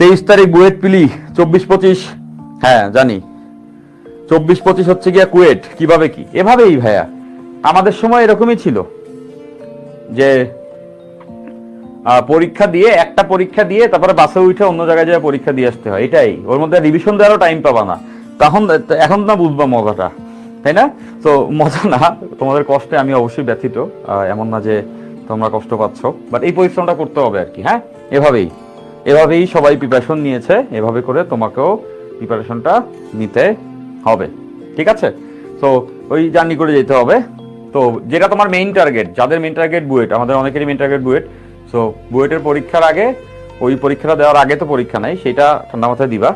তেইশ তারিখ বুয়েট পিলি, চব্বিশ পঁচিশ। হ্যাঁ জানি। চব্বিশ পঁচিশ হচ্ছে গিয়া কুয়েট, কীভাবে কি? এভাবেই ভাইয়া। আমাদের সময় এরকমই ছিল যে পরীক্ষা দিয়ে, একটা পরীক্ষা দিয়ে, তারপরে বাসে উঠে অন্য জায়গায় যায় পরীক্ষা দিয়ে আসতে হয়, এটাই। ওর মধ্যে রিভিশন দেওয়ারও টাইম পাবা না। তখন এখন না বুঝবা মজাটা, তাই না? তো মজা না, তোমাদের কষ্টে আমি অবশ্যই ব্যথিত এমন না যে তোমরা কষ্ট পাচ্ছ বাট এই পরিশ্রমটা করতে হবে আর কি হ্যাঁ? এভাবেই। এভাবেই সবাই প্রিপারেশন নিয়েছে, এভাবে করে তোমাকেও প্রিপারেশনটা নিতে হবে, ঠিক আছে? তো ওই জার্নি করে যেতে হবে। তো যেটা তোমার মেইন টার্গেট যাদের মেইন টার্গেট বুয়েট, আমাদের অনেকেরই মেইন টার্গেট বুয়েট। সো বুয়েটের পরীক্ষার আগে, ওই পরীক্ষাটা দেওয়ার আগে তো পরীক্ষা নাই, সেটা ঠান্ডা মাথায় দিবা।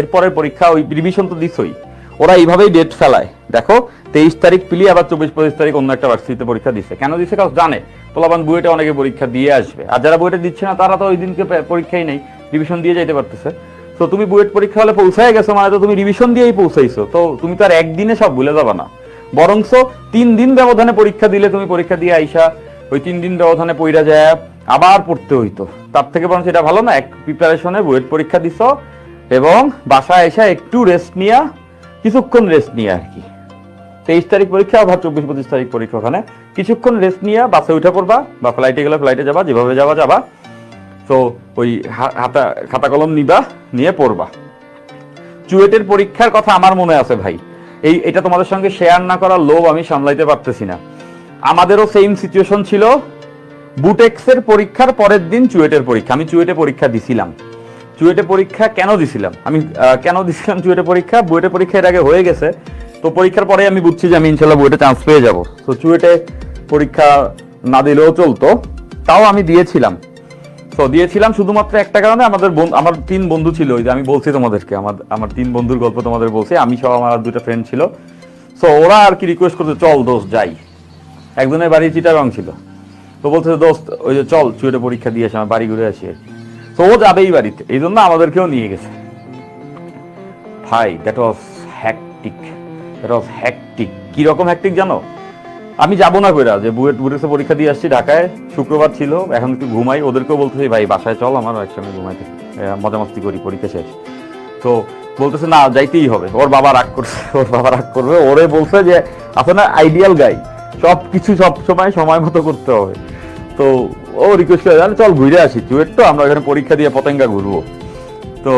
এরপরের পরীক্ষা ওই রিভিশন তো দিছই। ওরা এইভাবেই ডেট ফেলায়। দেখো, তেইশ তারিখ পিলি আবার চব্বিশ পঁচিশ তারিখ অন্য একটা ভার্সিটিতে পরীক্ষা দিচ্ছে কেন দিচ্ছে কারণ জানে পোলাবান বুয়েটে অনেকে পরীক্ষা দিয়ে আসবে। আর যারা বুয়েটে দিচ্ছে না, তারা তো ওই দিনকে পরীক্ষাই নেই রিভিশন দিয়ে যাইতে পারতেছে। তো তুমি বুয়েট পরীক্ষা হলে পৌঁছায় গেছো মানে তো তুমি রিভিশন দিয়েই পৌঁছাইছো। তো তুমি তো আর একদিনে সব ভুলে যাবা না। বরংস তিন দিন ব্যবধানে পরীক্ষা দিলে তুমি পরীক্ষা দিয়ে আইসা ওই তিন দিন ব্যবধানে পইরা যায়, আবার পড়তে হইতো। তার থেকে বরং সেটা ভালো না, এক প্রিপারেশনে বুয়েট পরীক্ষা দিছ এবং বাসায় এসে একটু রেস্ট নিয়া, কিছুক্ষণ রেস্ট নিয়ে আর কি। তেইশ তারিখ পরীক্ষা আবার চব্বিশ পঁচিশ তারিখ পরীক্ষা ওখানে। কিছুক্ষণ রেস্ট নিয়ে বাসে উঠে পড়বা বা ফ্লাইটে গেলে ফ্লাইটে যাবা, যেভাবে যাবা যাবা। তো ওই হাতা, খাতা কলম নিবা, নিয়ে পড়বা। চুয়েটের পরীক্ষার কথা আমার মনে আছে ভাই। এই, এটা তোমাদের সঙ্গে শেয়ার না করার লোভ আমি সামলাইতে পারতেছি না। আমাদেরও সেম সিচুয়েশন ছিল। বুটেক্সের পরীক্ষার পরের দিন চুয়েটের পরীক্ষা। আমি চুয়েটে পরীক্ষা দিছিলাম। চুয়েটে পরীক্ষা কেন দিছিলাম? আমি কেন দিছিলাম চুয়েটে পরীক্ষা? বুয়েটে পরীক্ষা এর আগে হয়ে গেছে। তো পরীক্ষার পরে আমি বুঝছি যে আমি ইনশাল্লাহ বুয়েটে চান্স পেয়ে যাব। তো চুয়েটে পরীক্ষা না দিলেও চলতো। তাও আমি দিয়েছিলাম। তো দিয়েছিলাম শুধুমাত্র একটা কারণে আমাদের আমার তিন বন্ধু ছিল ওই যে আমি বলছি তোমাদেরকে, আমার আমার তিন বন্ধুর গল্প তোমাদের বলছি, আমি সব আমার আর দুটো ফ্রেন্ড ছিল। তো ওরা আর কি রিকোয়েস্ট করতে চল দোস্ত, যাই। একজনের বাড়ি চিটাগং ছিল। তো বলছে, দোস্ত, ওই যে চল, চুয়েটে পরীক্ষা দিয়ে আসি, আমার বাড়ি ঘুরে আসি। তো ও যাবেই বাড়িতে। এই জন্য আমাদেরকেও নিয়ে গেছে। ভাই that was hectic that was hectic কীরকম হ্যাকটিক জানো? আমি যাব না কইরা যে বুয়েট বুয়েটে পরীক্ষা দিয়ে আসছি ঢাকায় শুক্রবার ছিল এখন একটু ঘুমাই। ওদেরকেও বলতেছি ভাই বাসায় চল আমার একসঙ্গে ঘুমাইতে আহ, মজা মস্তি করি পরীক্ষা শেষ। তো বলতেছে না যাইতেই হবে। ওর বাবা রাগ করছে ওর বাবা রাগ করবে। ওরে বলছে যে আপনার আইডিয়াল গাই সব কিছু সব সময় সময় মতো করতে হবে। তো ও রিকোয়েস্ট করে জানে চল ঘুরে আসি। চুয়েট তো আমরা এখানে পরীক্ষা দিয়ে পতেঙ্গা ঘুরবো। তো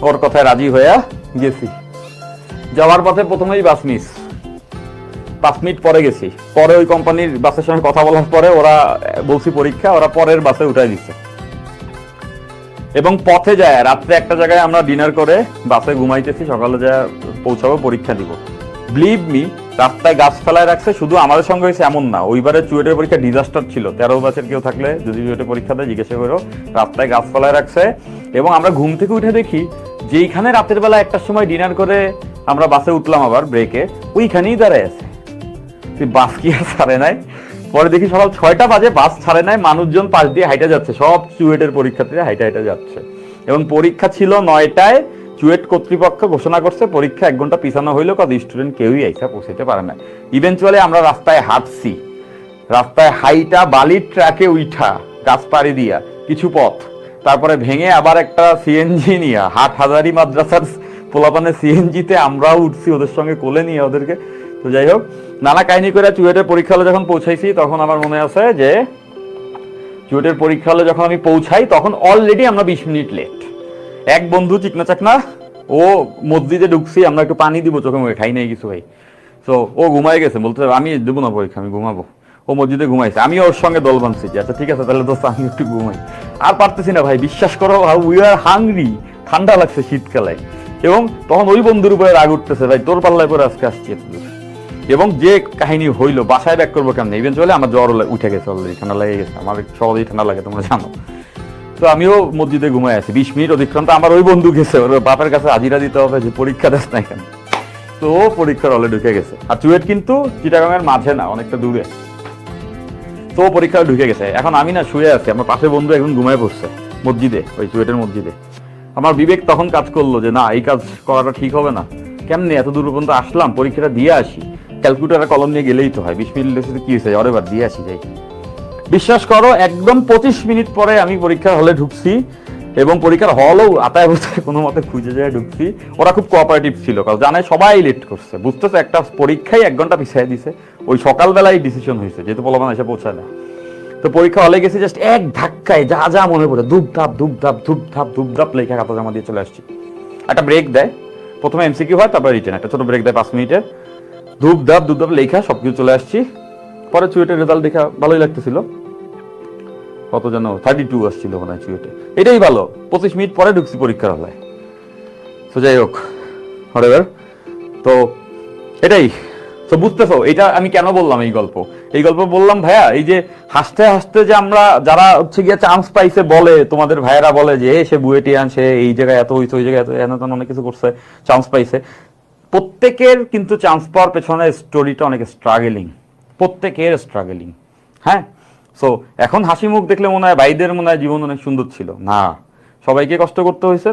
ওর কথায় রাজি হয়ে গেছি। যাওয়ার পথে প্রথমেই বাস মিস। পাঁচ মিনিট পরে গেছি। পরে ওই কোম্পানির বাসের সঙ্গে কথা বলার পরে ওরা, বলছি পরীক্ষা, ওরা পরের বাসে উঠাই দিচ্ছে। এবং পথে যায়, রাত্রে একটা জায়গায় আমরা ডিনার করে বাসে ঘুমাইতেছি, সকালে যা পৌঁছাবো, পরীক্ষা দিব। ব্লিভ মি রাস্তায় গাছ ফেলায় রাখছে, শুধু আমাদের সঙ্গে হয়েছে এমন না। ওইবারে চুয়েটের পরীক্ষা ডিজাস্টার ছিল। তেরো বছর কেউ থাকলে যদি চুয়েটের পরীক্ষা দেয়, জিজ্ঞাসা করো, রাস্তায় গাছ ফেলায় রাখছে। এবং আমরা ঘুম থেকে উঠে দেখি, যেইখানে রাতের বেলা একটার সময় ডিনার করে আমরা বাসে উঠলাম আবার ব্রেকে ওইখানেই দাঁড়ায় আছে। তুই বাস কি আর ছাড়ে নাই? পরে দেখি সকাল ছয়টা বাজে, বাস ছাড়ে নাই, মানুষজন পাশ দিয়ে হাইটা যাচ্ছে। সব চুয়েটের পরীক্ষার্থীরা হাইটা হাইটা যাচ্ছে। এবং পরীক্ষা ছিল নয়টায়, চুয়েট কর্তৃপক্ষ ঘোষণা করছে, পরীক্ষা এক ঘণ্টা পিছানো হইল কারণ স্টুডেন্ট কেউই আইসা পৌঁছাতে পারে না ইভেনচুয়ালি আমরা রাস্তায় হাঁটছি। রাস্তায় হাইটা বালির ট্র্যাকে উইঠা, গাছ পাড়ি দিয়া, কিছু পথ। তারপরে ভেঙে আবার একটা সিএনজি নিয়ে হাট হাজারি মাদ্রাসার পোলাপানে সিএনজিতে আমরাও উঠছি ওদের সঙ্গে কোলে নিয়ে ওদেরকে। তো যাই হোক, নানা কাহিনী করে চুয়েটের পরীক্ষা হলে যখন পৌঁছাইছি, তখন আমার মনে আছে যে, চুয়েটের পরীক্ষা হলে যখন আমি পৌঁছাই, তখন অলরেডি আমরা বিশ মিনিট লেট এক বন্ধু চিকনা চাকনা, ও মসজিদে ঢুকছি, আমরা একটু পানি দিব, চোখে মুখে খাই নাই কিছু ভাই। তো ও ঘুমাই গেছে, বলতে আমি দেবো না পরীক্ষা, আমি ঘুমাবো। ও মসজিদে ঘুমাইছে আমি ওর সঙ্গে দল বানছি। আচ্ছা ঠিক আছে, তাহলে দোস্ত, আমি একটু ঘুমাই। আর পারতেছি না ভাই, বিশ্বাস করো উই আর হাংরি ঠান্ডা লাগছে শীতকালে। এবং তখন ওই বন্ধুর উপরে রাগ উঠতেছে, ভাই, তোর পাল্লায় করে আজকে আসছি এবং যে কাহিনী হইল, বাসায় ব্যাক করব কেমন? ইভেন্চুয়ালি আমার জ্বর উঠে গেছে অলরেডি ঠান্ডা লেগে গেছে। আমার সহজেই ঠান্ডা লাগে, তোমরা জানো। তো আমিও মসজিদে ঘুমাই আছি। বিশ মিনিট অতিক্রান্ত আমার ওই বন্ধু গেছে। ওর বাপের কাছে হাজিরা দিতে হবে যে পরীক্ষা দেশ না এখানে তো পরীক্ষার হলে ঢুকে গেছে। আর চুয়েট কিন্তু চিটাগাঙের মাঝে না, অনেকটা দূরে। তো ও পরীক্ষায় ঢুকে গেছে। এখন আমি না শুয়ে আছি। আমার পাশে বন্ধু একজন ঘুমায় পড়ছে মসজিদে, ওই চুয়েটের মসজিদে। আমার বিবেক তখন কাজ করল যে, না, এই কাজ করাটা ঠিক হবে না। কেমনে? এত দূর পর্যন্ত আসলাম, পরীক্ষাটা দিয়ে আসি। ক্যালকুলেটার কলম নিয়ে গেলেই তো হয়। বিশ মিনিট কি হয়েছে? অরে বার দিয়ে আসি, যাই। বিশ্বাস করো, একদম পঁচিশ মিনিট পরে আমি পরীক্ষার হলে ঢুকছি এবং পরীক্ষার হলও আতায় অবস্থায় কোনো মতে খুঁজে যায় ঢুকছি। ওরা খুব কোঅপারেটিভ ছিল, কারণ জানে সবাই লেট করছে। বুঝতেছে, একটা পরীক্ষায় এক ঘণ্টা পিছিয়ে দিছে। ওই সকালবেলায় ডিসিশন হয়েছে, যেহেতু পোলাপান এসে পৌঁছায় না। তো পরীক্ষা হলে গেছি জাস্ট এক ধাক্কায় যা যা মনে পড়ে, ধূপ ধাপ ধূপ ধাপ ধূপ ধাপ ধূপ ধাপ লেখা খাতা জমা দিয়ে চলে আসছি। একটা ব্রেক দেয়। প্রথমে এমসিকিউ হয়, তারপরে রিটেন একটা ছোট ব্রেক দেয় পাঁচ মিনিটের। ধূপ ধাপ ধূপ ধাপ লেখা সব কিছু চলে আসছি। পরে চুয়েটের রেজাল্ট দেখা ভালোই লাগতেছিল। কত যেন থার্টি টু আসছিল মনে হয় চুয়েটে এটাই ভালো। পঁচিশ মিনিট পরে ঢুকছি পরীক্ষার হলে। তো যাই হোক হরেবার তো, এটাই। তো বুঝতেছো, এটা আমি কেন বললাম এই গল্প? এই গল্প বললাম, ভাইয়া, এই যে হাসতে হাসতে যে আমরা যারা হচ্ছে গিয়ে চান্স পাইছে বলে, তোমাদের ভাইয়েরা বলে যে সে বুয়েটি আনছে এই জায়গায় এত হইছে, ওই জায়গায় এত, এনে অনেক কিছু করছে চান্স পাইছে। প্রত্যেকের কিন্তু চান্স পাওয়ার পেছনে স্টোরিটা অনেক স্ট্রাগলিং প্রত্যেকের স্ট্রাগলিং হ্যাঁ? সো এখন হাসি মুখ দেখলে মনে হয় ভাইদের মনে হয় জীবন অনেক সুন্দর ছিল। না, সবাইকে কষ্ট করতে হয়েছে